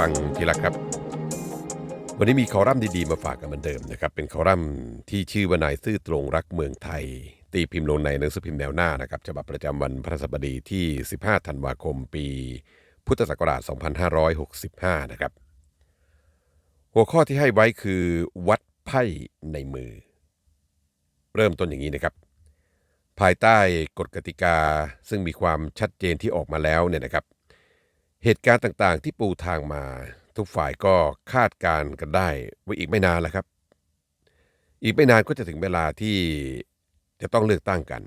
ฟังทีละครับ วันนี้มีคอลัมน์ดีๆมาฝากกันเหมือนเดิมนะครับ เป็นคอลัมน์ที่ชื่อว่านายซื่อตรงรักเมืองไทย ตีพิมพ์ลงในหนังสือพิมพ์แนวหน้านะครับฉบับประจำวันพฤหัสบดีที่ 15 ธันวาคม ปี พุทธศักราช 2565 นะครับ หัวข้อที่ให้ไว้คือวัดไพ่ในมือ เริ่มต้นอย่างนี้นะครับ ภายใต้กฎกติกาซึ่งมีความชัดเจนที่ออกมาแล้วเนี่ยนะครับ เหตุการณ์ต่างๆ ที่ปูทางมา ทุกฝ่ายก็คาดการณ์กันได้ว่าอีกไม่นานแล้วครับ อีกไม่นานก็จะถึงเวลาที่จะต้องเลือกตั้งกัน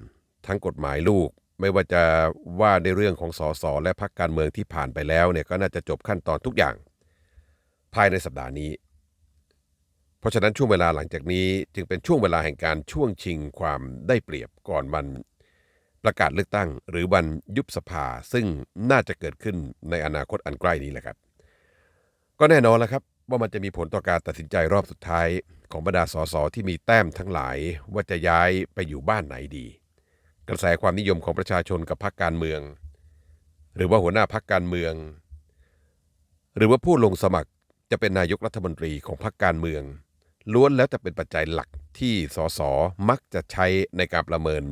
ทั้งกฎหมายลูกไม่ว่าจะว่าในเรื่องของสสและพรรคการเมืองที่ผ่านไปแล้วเนี่ยก็น่าจะจบขั้นตอนทุกอย่าง ภายในสัปดาห์นี้ เพราะฉะนั้นช่วงเวลาหลังจากนี้จึงเป็นช่วงเวลาแห่งการช่วงชิงความได้เปรียบก่อนวัน ประกาศเลือกตั้ง หรือวันยุบสภาซึ่งน่าจะเกิดขึ้นในอนาคตอันใกล้นี้แหละครับ ก็แน่นอนแล้วครับว่ามันจะมีผลต่อการตัดสินใจรอบสุดท้ายของบรรดาสสที่มีแต้มทั้งหลายว่าจะย้ายไปอยู่บ้านไหนดี กระแสความนิยมของประชาชนกับพรรคการเมือง หรือว่าหัวหน้าพรรคการเมือง หรือว่าผู้ลงสมัครจะเป็นนายกรัฐมนตรีของพรรคการเมือง ล้วนแล้วแต่เป็นปัจจัยหลักที่สสมักจะใช้ในการประเมิน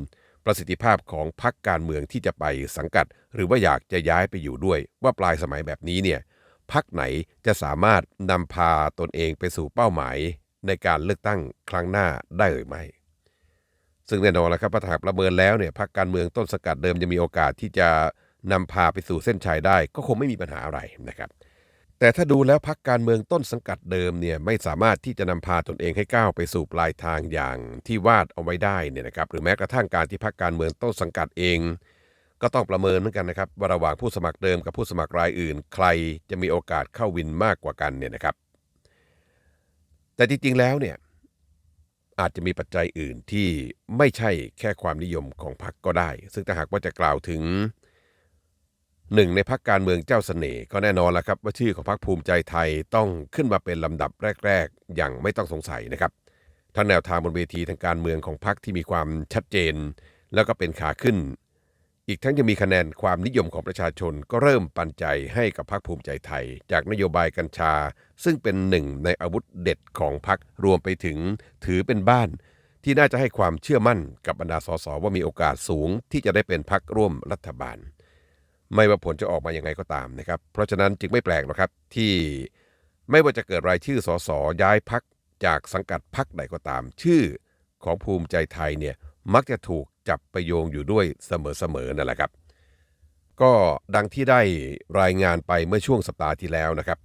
ประสิทธิภาพของพรรคการเมืองที่จะไปสังกัด หรือว่าอยากจะย้ายไปอยู่ด้วย ว่าปลายสมัยแบบนี้เนี่ยพรรคไหนจะสามารถนำพาตนเองไปสู่เป้าหมายในการเลือกตั้งครั้งหน้าได้หรือไม่ ซึ่งแน่นอนแล้วครับถ้าหากประเมินแล้วเนี่ยพรรคการเมืองต้นสกัดเดิมจะมีโอกาสที่จะนำพาไปสู่เส้นชัยได้ก็คงไม่มีปัญหาอะไรนะครับ แต่ถ้าดูแล้วพักการเมืองต้นสังกัดเดิมเนี่ยไม่สามารถที่จะนำพาตนเองให้ก้าวไปสู่ปลายทางอย่างที่วาดเอาไว้ได้เนี่ยนะครับหรือแม้กระทั่งการที่พักการเมืองต้นสังกัดเอง ก็ต้องประเมินเหมือนกันนะครับว่าระหว่างผู้สมัครเดิมกับผู้สมัครรายอื่น ใครจะมีโอกาสเข้าวินมากกว่ากันเนี่ยนะครับ แต่จริงๆแล้วเนี่ยอาจจะมีปัจจัยอื่นที่ไม่ใช่แค่ความนิยมของพรรคก็ได้ ซึ่งถ้าหากว่าจะกล่าวถึง หนึ่งในพักการเมืองเจ้าเสน่ห์ก็แน่นอนแล้วครับว่าชื่อของพรรคภูมิใจไทยต้องขึ้นมาเป็นลำดับแรก ๆ อย่างไม่ต้องสงสัยนะครับทั้งแนวทางบนเวทีทางการเมืองของพรรคที่มีความชัดเจน แล้วก็เป็นขาขึ้น อีกทั้งยังมีคะแนนความนิยมของประชาชนก็เริ่มปันใจให้กับพรรคภูมิใจไทย จากนโยบายกัญชา ซึ่งเป็นหนึ่งในอาวุธเด็ดของพรรครวมไปถึงถือเป็นบ้าน ที่น่าจะให้ความเชื่อมั่นกับบรรดาสสว่ามีโอกาสสูงที่จะได้เป็นพรรคร่วมรัฐบาล ไม่ว่าผลจะออกมายังไงก็ตามนะครับ เพราะฉะนั้นจึงไม่แปลกหรอกครับที่ไม่ว่าจะเกิดรายชื่อสสย้ายพักจากสังกัดพักใดก็ตาม ชื่อของภูมิใจไทยเนี่ยมักจะถูกจับไปโยงอยู่ด้วยเสมอๆนั่นแหละครับ ก็ดังที่ได้รายงานไปเมื่อช่วงสัปดาห์ที่แล้วนะครับ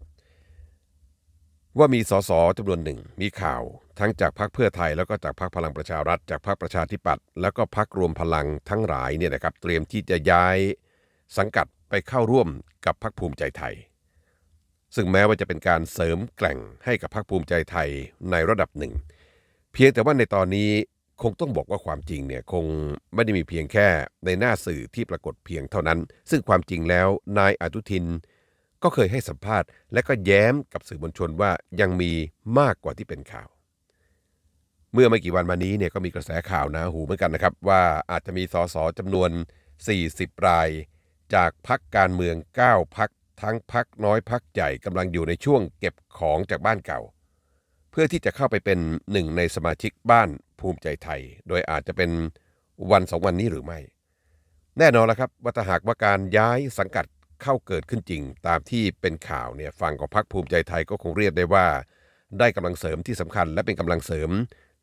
ว่ามีสสจำนวนหนึ่งมีข่าวทั้งจากพรรคเพื่อไทยแล้วก็จากพรรคพลังประชารัฐ จากพรรคประชาธิปัตย์แล้วก็พรรครวมพลังทั้งหลายเนี่ยนะครับ เตรียมที่จะย้าย สังกัดไปเข้าร่วมกับพรรคภูมิใจไทย ซึ่งแม้ว่าจะเป็นการเสริมแกล่งให้กับพรรคภูมิใจไทยในระดับหนึ่ง เพียงแต่ว่าในตอนนี้คงต้องบอกว่าความจริงเนี่ยคงไม่ได้มีเพียงแค่ในหน้าสื่อที่ปรากฏเพียงเท่านั้น ซึ่งความจริงแล้วนายอนุทิน ก็เคยให้สัมภาษณ์ และก็แย้มกับสื่อมวลชนว่ายังมีมากกว่าที่เป็นข่าว เมื่อไม่กี่วันมานี้เนี่ยก็มีกระแสข่าวนะหูเหมือนกันนะครับ ว่าอาจจะมีสสจำนวน 40 ราย จากพักการเมือง 9 พักทั้งพักน้อยพักใหญ่กำลังอยู่ในช่วงเก็บของจากบ้านเก่า เพื่อที่จะเข้าไปเป็นหนึ่งในสมาชิกบ้านภูมิใจไทย โดยอาจจะเป็นวันสองวันนี้หรือไม่ แน่นอนแล้วครับว่าถ้าหากว่าการย้ายสังกัดเข้าเกิดขึ้นจริง ตามที่เป็นข่าวเนี่ยฝั่งของพรรคภูมิใจไทยก็คงเรียกได้ว่า ได้กำลังเสริมที่สำคัญ และเป็นกำลังเสริม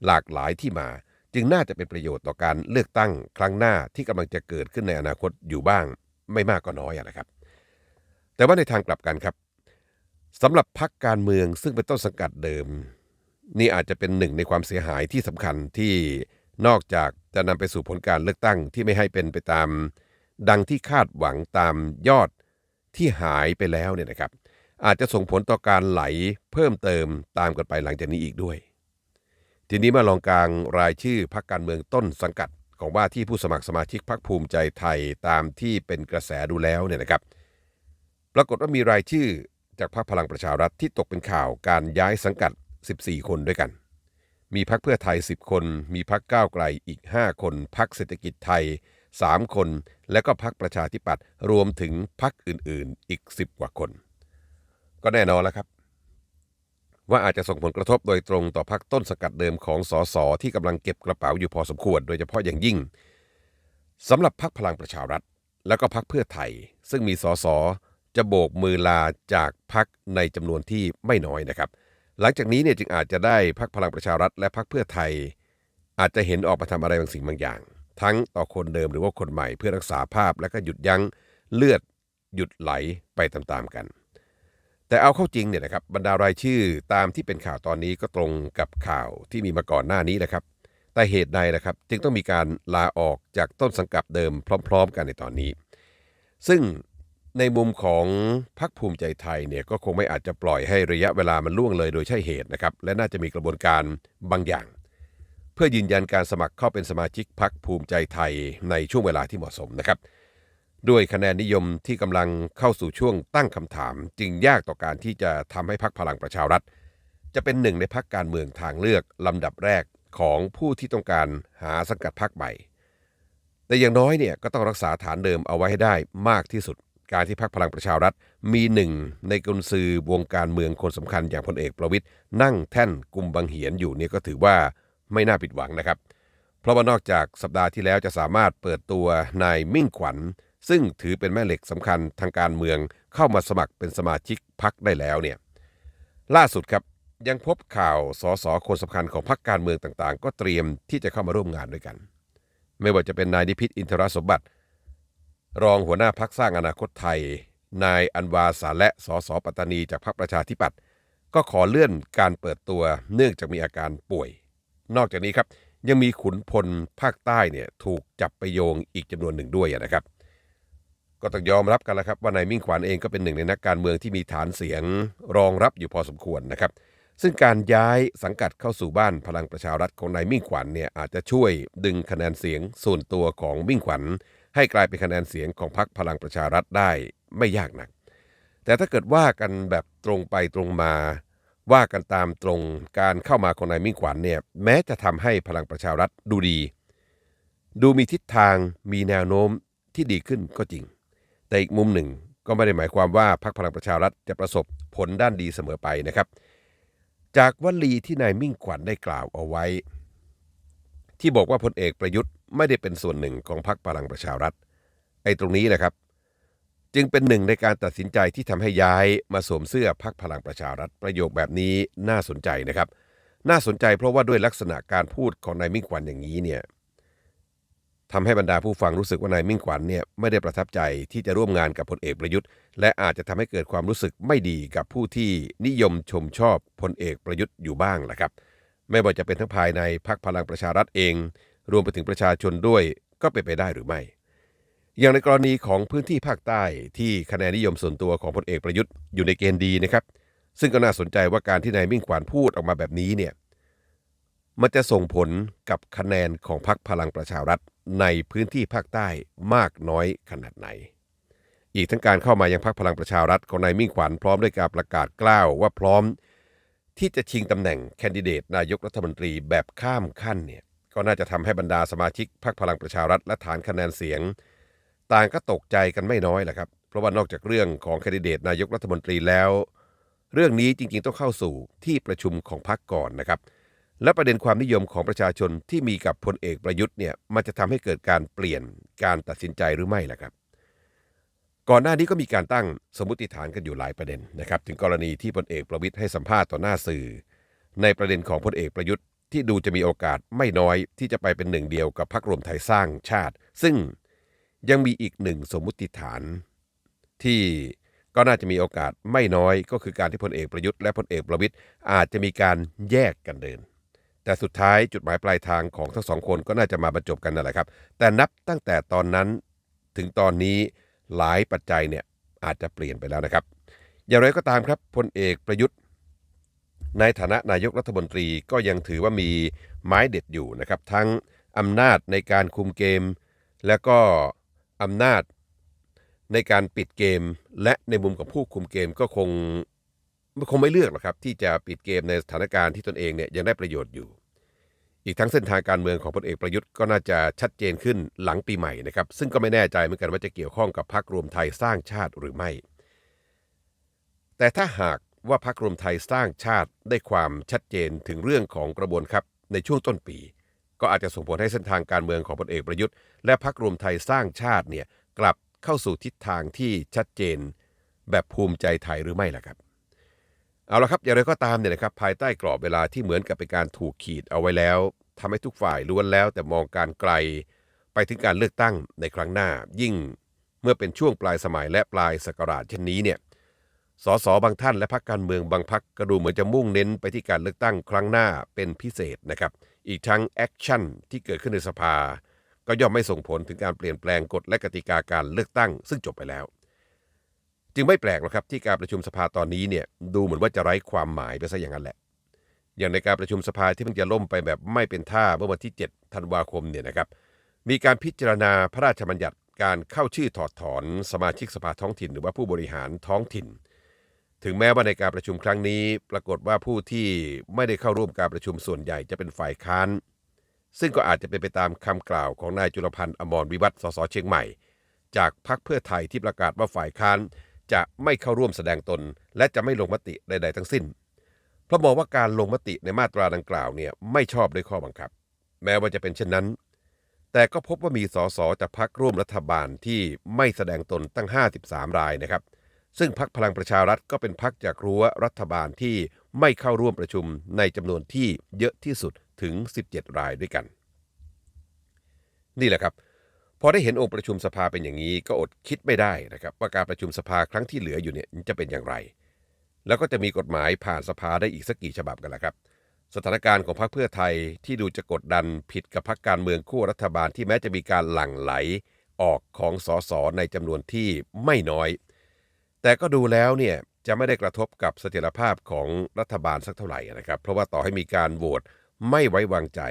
หลากหลายที่มา จึงน่าจะเป็นประโยชน์ต่อการเลือกตั้งครั้งหน้าที่กำลังจะเกิดขึ้นในอนาคตอยู่บ้าง ไม่มากก็น้อยอะนะครับ แต่ว่าในทางกลับกันครับสำหรับพรรคการเมืองซึ่งเป็นต้นสังกัดเดิม นี่อาจจะเป็นหนึ่งในความเสียหายที่สำคัญที่นอกจากจะนำไปสู่ผลการเลือกตั้งที่ไม่ให้เป็นไปตาม ดังที่คาดหวังตามยอดที่หายไปแล้วเนี่ยนะครับ อาจจะส่งผลต่อการไหลเพิ่มเติมตามกันไปหลังจากนี้อีกด้วย ทีนี้มาลองกลางรายชื่อพรรคการเมืองต้นสังกัด ของว่าที่ผู้สมัครสมาชิกพรรคภูมิใจไทยตามที่เป็นกระแสดูแล้วเนี่ยนะครับ ปรากฏว่ามีรายชื่อจากพรรคพลังประชารัฐที่ตกเป็นข่าวการย้ายสังกัด 14 คนด้วยกัน มีพรรคเพื่อไทย 10 คน มีพรรคก้าวไกลอีก 5 คนพรรคเศรษฐกิจไทย 3 คน และก็พรรคประชาธิปัตย์รวมถึงพรรคอื่นๆ อีก 10 กว่าคน ก็แน่นอนแล้วครับ ว่าอาจจะส่งผลกระทบโดยตรงต่อพักต้นสกัดเดิมของสสที่กำลังเก็บกระเป๋าอยู่พอสมควร โดยเฉพาะอย่างยิ่งสำหรับพักพลังประชารัฐ แล้วก็พักเพื่อไทย ซึ่งมีสสจะโบกมือลาจากพักในจำนวนที่ไม่น้อยนะครับ หลังจากนี้เนี่ยจึงอาจจะได้พักพลังประชารัฐ และพักเพื่อไทย อาจจะเห็นออกมาทำอะไรบางสิ่งบางอย่าง ทั้งต่อคนเดิมหรือว่าคนใหม่เพื่อรักษาภาพและก็หยุดยั้งเลือดหยุดไหลไปตามๆกัน แต่เอาเข้าจริงเนี่ยนะครับบรรดารายชื่อตามที่เป็นข่าวตอนนี้ก็ตรงกับข่าวที่มีมาก่อนหน้านี้นะครับ แต่เหตุใดนะครับจึงต้องมีการลาออกจากต้นสังกัดเดิมพร้อม ๆ กันในตอนนี้ ซึ่งในมุมของพรรคภูมิใจไทยเนี่ยก็คงไม่อาจจะปล่อยให้ระยะเวลามันล่วงเลยโดยใช่เหตุนะครับและน่าจะมีกระบวนการบางอย่าง เพื่อยืนยันการสมัครเข้าเป็นสมาชิกพรรคภูมิใจไทยในช่วงเวลาที่เหมาะสมนะครับ ด้วยคะแนนนิยมที่กำลังเข้าสู่ช่วงตั้งคำถาม จึงยากต่อการที่จะทำให้พรรคพลังประชารัฐ จะเป็นหนึ่งในพรรคการเมืองทางเลือกลำดับแรกของผู้ที่ต้องการหาสังกัดพรรคใหม่ แต่อย่างน้อยเนี่ยก็ต้องรักษาฐานเดิมเอาไว้ให้ได้มากที่สุด การที่พรรคพลังประชารัฐ มีหนึ่งในกุญซือวงการเมืองคนสำคัญอย่างพลเอกประวิตย์นั่งแท่นกุมบังเหียนอยู่เนี่ยก็ถือว่าไม่น่าผิดหวังนะครับ เพราะว่านอกจากสัปดาห์ที่แล้วจะสามารถเปิดตัวนายมิ่งขวัญ ซึ่งถือเป็นแม่เหล็กสำคัญทางการเมืองเข้ามาสมัครเป็นสมาชิกพรรคได้แล้วเนี่ยล่าสุดครับยังพบข่าวสสคนสำคัญของพรรคการเมืองต่างๆ ก็เตรียมที่จะเข้ามาร่วมงานด้วยกัน ไม่ว่าจะเป็นนายนิพิษอินทรสมบัติ รองหัวหน้าพักสร้างอนาคตไทย นายอันวาสาและสสปัตตานีจากพรรคประชาธิปัตย์ก็ขอเลื่อนการเปิดตัวเนื่องจากมีอาการป่วย นอกจากนี้ครับยังมีขุนพลภาคใต้เนี่ยถูกจับไปโยงอีกจำนวนหนึ่งด้วยนะครับ ก็ต้องยอมรับกันแล้วครับว่านายมิ่งขวัญเองก็เป็นหนึ่งในนักการเมืองที่มีฐานเสียงรองรับอยู่พอสมควรนะครับ ซึ่งการย้ายสังกัดเข้าสู่บ้านพลังประชารัฐของนายมิ่งขวัญเนี่ยอาจจะช่วยดึงคะแนนเสียงส่วนตัวของมิ่งขวัญ ให้กลายเป็นคะแนนเสียงของพรรคพลังประชารัฐได้ไม่ยากนัก แต่ถ้าเกิดว่ากันแบบตรงไปตรงมา ว่ากันตามตรงการเข้ามาของนายมิ่งขวัญเนี่ยแม้จะทำให้พลังประชารัฐดูดี ดูมีทิศทางมีแนวโน้มที่ดีขึ้นก็จริง แต่อีกมุมหนึ่งก็ไม่ได้หมายความว่าพรรคพลังประชารัฐจะประสบผลด้านดีเสมอไปนะครับ จากวลีที่นายมิ่งขวัญได้กล่าวเอาไว้ ที่บอกว่าพลเอกประยุทธ์ไม่ได้เป็นส่วนหนึ่งของพรรคพลังประชารัฐ ไอ้ตรงนี้นะครับ จึงเป็นหนึ่งในการตัดสินใจที่ทำให้ย้ายมาสวมเสื้อพรรคพลังประชารัฐ ประโยคแบบนี้น่าสนใจนะครับ น่าสนใจเพราะว่าด้วยลักษณะการพูดของนายมิ่งขวัญอย่างนี้เนี่ย ทำให้บรรดาผู้ฟังรู้สึกว่านายมิ่งขวัญเนี่ยไม่ได้ประทับใจที่จะร่วมงานกับพลเอกประยุทธ์ และอาจจะทำให้เกิดความรู้สึกไม่ดีกับผู้ที่นิยมชมชอบพลเอกประยุทธ์อยู่บ้างแหละครับ ไม่ว่าจะเป็นทั้งภายในพรรคพลังประชารัฐเอง รวมไปถึงประชาชนด้วยก็เป็นไปได้หรือไม่ อย่างในกรณีของพื้นที่ภาคใต้ที่คะแนนนิยมส่วนตัวของพลเอกประยุทธ์อยู่ในเกณฑ์ดีนะครับ ซึ่งก็น่าสนใจว่าการที่นายมิ่งขวัญพูดออกมาแบบนี้เนี่ยมันจะส่งผลกับคะแนนของพรรคพลังประชารัฐ ในพื้นที่ภาคใต้มากน้อยขนาดไหน อีกทั้งการเข้ามายังพรรคพลังประชารัฐของนายมิ่งขวัญพร้อมด้วยการประกาศกล้าวว่าพร้อม ที่จะชิงตำแหน่งแคนดิเดตนายกรัฐมนตรีแบบข้ามขั้นเนี่ยก็น่าจะทำให้บรรดาสมาชิกพรรคพลังประชารัฐและฐานคะแนนเสียง ต่างก็ตกใจกันไม่น้อยแหละครับ เพราะว่านอกจากเรื่องของแคนดิเดตนายกรัฐมนตรีแล้ว เรื่องนี้จริงๆต้องเข้าสู่ที่ประชุมของพรรคก่อนนะครับ และประเด็นความนิยมของประชาชนที่มีกับพลเอกประยุทธ์เนี่ยมันจะทำให้เกิดการเปลี่ยนการตัดสินใจหรือไม่ล่ะครับ ก่อนหน้านี้ก็มีการตั้งสมมติฐานกันอยู่หลายประเด็นนะครับ ถึงกรณีที่พลเอกประวิทย์ให้สัมภาษณ์ต่อหน้าสื่อ ในประเด็นของพลเอกประยุทธ์ที่ดูจะมีโอกาสไม่น้อยที่จะไปเป็นหนึ่งเดียวกับพรรครวมไทยสร้างชาติ ซึ่งยังมีอีกหนึ่งสมมุติฐาน ที่ก็น่าจะมีโอกาสไม่น้อยก็คือการที่พลเอกประยุทธ์และพลเอกประวิทย์อาจจะมีการแยกกันเดิน แต่สุดท้ายจุดหมายปลายทางของทั้งสองคนก็น่าจะมาบรรจบกันนั่นแหละครับ แต่นับตั้งแต่ตอนนั้นถึงตอนนี้หลายปัจจัยเนี่ยอาจจะเปลี่ยนไปแล้วนะครับ อย่างไรก็ตามครับพลเอกประยุทธ์ ในฐานะนายกรัฐมนตรีก็ยังถือว่ามีไม้เด็ดอยู่นะครับ ทั้งอำนาจในการคุมเกม และก็อำนาจในการปิดเกม และในมุมของผู้คุมเกมก็คง คงไม่เลือกหรอกครับ ที่จะปิดเกมในสถานการณ์ที่ตนเองเนี่ยยังได้ประโยชน์อยู่ อีกทั้งเส้นทางการเมืองของพลเอกประยุทธ์ก็น่าจะชัดเจนขึ้นหลังปีใหม่นะครับ ซึ่งก็ไม่แน่ใจเหมือนกันว่าจะเกี่ยวข้องกับพรรครวมไทยสร้างชาติหรือไม่ แต่ถ้าหากว่าพรรครวมไทยสร้างชาติได้ความชัดเจนถึงเรื่องของกระบวนครับในช่วงต้นปี ก็อาจจะส่งผลให้เส้นทางการเมืองของพลเอกประยุทธ์ และพรรครวมไทยสร้างชาติเนี่ยกลับเข้าสู่ทิศทางที่ชัดเจน แบบภูมิใจไทยหรือไม่ล่ะครับ เอาละครับอย่างไรก็ตามเนี่ยนะครับภายใต้กรอบเวลาที่เหมือนกับเป็นการถูกขีดเอาไว้แล้วทำให้ทุกฝ่ายล้วนแล้ว แต่มองการไกลไปถึงการเลือกตั้งในครั้งหน้า ยิ่งเมื่อเป็นช่วงปลายสมัยและปลายศักราชเช่นนี้เนี่ยสสบางท่านและพรรคการเมืองบางพรรคก็ดูเหมือนจะมุ่งเน้นไปที่การเลือกตั้งครั้งหน้าเป็นพิเศษนะครับ อีกทั้งแอคชั่นที่เกิดขึ้นในสภา ก็ย่อมไม่ส่งผลถึงการเปลี่ยนแปลงกฎและกติกาการเลือกตั้ง ซึ่งจบไปแล้ว จึงไม่แปลกหรอกครับที่การประชุมสภาตอนนี้เนี่ยดูเหมือนว่าจะไร้ความหมายไปซะอย่างนั้นแหละ อย่างในการประชุมสภาที่เพิ่งจะล่มไปแบบไม่เป็นท่าเมื่อวันที่ 7 ธันวาคมเนี่ยนะครับ มีการพิจารณาพระราชบัญญัติการเข้าชื่อถอดถอนสมาชิกสภาท้องถิ่น หรือว่าผู้บริหารท้องถิ่น ถึงแม้ว่าในการประชุมครั้งนี้ ปรากฏว่าผู้ที่ไม่ได้เข้าร่วมการประชุมส่วนใหญ่จะเป็นฝ่ายค้าน ซึ่งก็อาจจะเป็นไปตามคำกล่าวของนายจุลพันธ์อมรวิวัฒสสเชียงใหม่ จากพรรคเพื่อไทยที่ประกาศว่าฝ่ายค้าน จะไม่เข้าร่วมแสดงตน และจะไม่ลงมติใด ๆ ทั้งสิ้น เพราะมองว่าการลงมติในมาตราดังกล่าวเนี่ยไม่ชอบด้วยข้อบังคับ แม้ว่าจะเป็นเช่นนั้น แต่ก็พบว่ามีสสจากพรรคร่วมรัฐบาลที่ไม่แสดงตนตั้ง 53 รายนะครับ ซึ่งพรรคพลังประชารัฐก็เป็นพรรคจากรั้วรัฐบาลที่ไม่เข้าร่วมประชุมในจำนวนที่เยอะที่สุดถึง 17 รายด้วยกัน นี่แหละครับ พอได้เห็นองค์ประชุมสภาเป็นอย่างนี้ก็อดคิดไม่ได้นะครับว่าการประชุมสภาครั้งที่เหลืออยู่เนี่ยจะเป็นอย่างไร แล้วก็จะมีกฎหมายผ่านสภาได้อีกสักกี่ฉบับกันล่ะครับ สถานการณ์ของพรรคเพื่อไทยที่ดูจะกดดันผิดกับพรรคการเมืองคู่รัฐบาลที่แม้จะมีการหลั่งไหลออกของสสในจำนวนที่ไม่น้อย แต่ก็ดูแล้วเนี่ยจะไม่ได้กระทบกับเสถียรภาพของรัฐบาลสักเท่าไหร่นะครับ เพราะว่าต่อให้มีการโหวตไม่ไว้วางใจ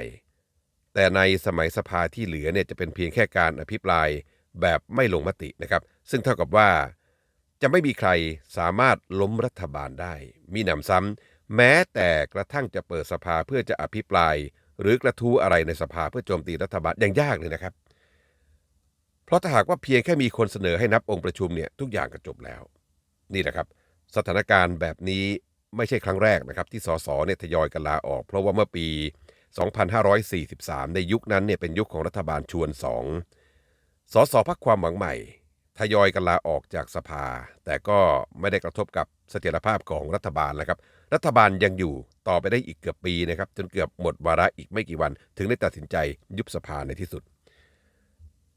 แต่ในสมัยสภาที่เหลือเนี่ยจะเป็นเพียงแค่การอภิปรายแบบไม่ลงมตินะครับ ซึ่งเท่ากับว่า จะไม่มีใครสามารถล้มรัฐบาลได้ มีหนำซ้ำแม้แต่กระทั่งจะเปิดสภาเพื่อจะอภิปราย หรือกระทู้อะไรในสภาเพื่อโจมตีรัฐบาลยังยากเลยนะครับ เพราะถ้าหากว่าเพียงแค่มีคนเสนอให้นับองค์ประชุมเนี่ยทุกอย่างก็จบแล้ว นี่แหละครับ สถานการณ์แบบนี้ไม่ใช่ครั้งแรกนะครับ ที่สสเนี่ยทยอยกันลาออก เพราะว่าเมื่อปี 2543 ในยุคนั้นเนี่ยเป็นยุคของรัฐบาลชวนสองสสพักความหวังใหม่ ทยอยกันลาออกจากสภา แต่ก็ไม่ได้กระทบกับเสถียรภาพของรัฐบาลนะครับ รัฐบาลยังอยู่ต่อไปได้อีกเกือบปีนะครับ จนเกือบหมดวาระอีกไม่กี่วัน ถึงได้ตัดสินใจยุบสภาในที่สุด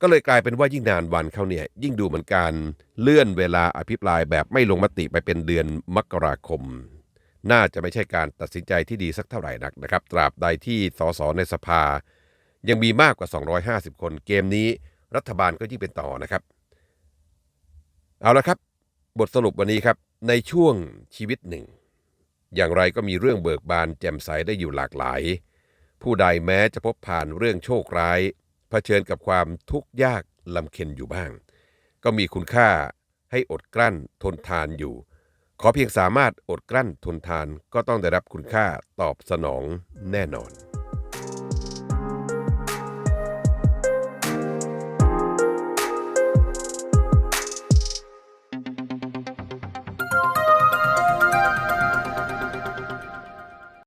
ก็เลยกลายเป็นว่ายิ่งนานวันเข้าเนี่ยยิ่งดูเหมือนการเลื่อนเวลาอภิปรายแบบไม่ลงมติไปเป็นเดือนมกราคม น่าจะไม่ใช่การตัดสินใจที่ดีสักเท่าไหร่นักนะครับ ตราบใดที่สสในสภา ยังมีมากกว่า 250 คน เกมนี้รัฐบาลก็ยิ่งเป็นต่อนะครับ เอาละครับ บทสรุปวันนี้ครับ ในช่วงชีวิตหนึ่ง อย่างไรก็มีเรื่องเบิกบานแจ่มใสได้อยู่หลากหลาย ผู้ใดแม้จะพบผ่านเรื่องโชคร้ายเผชิญกับความทุกข์ยากลำเค็ญอยู่บ้าง ก็มีคุณค่าให้อดกลั้นทนทานอยู่ ขอเพียงสามารถอดกลั้นทนทานก็ต้องได้รับคุณค่าตอบสนองแน่นอน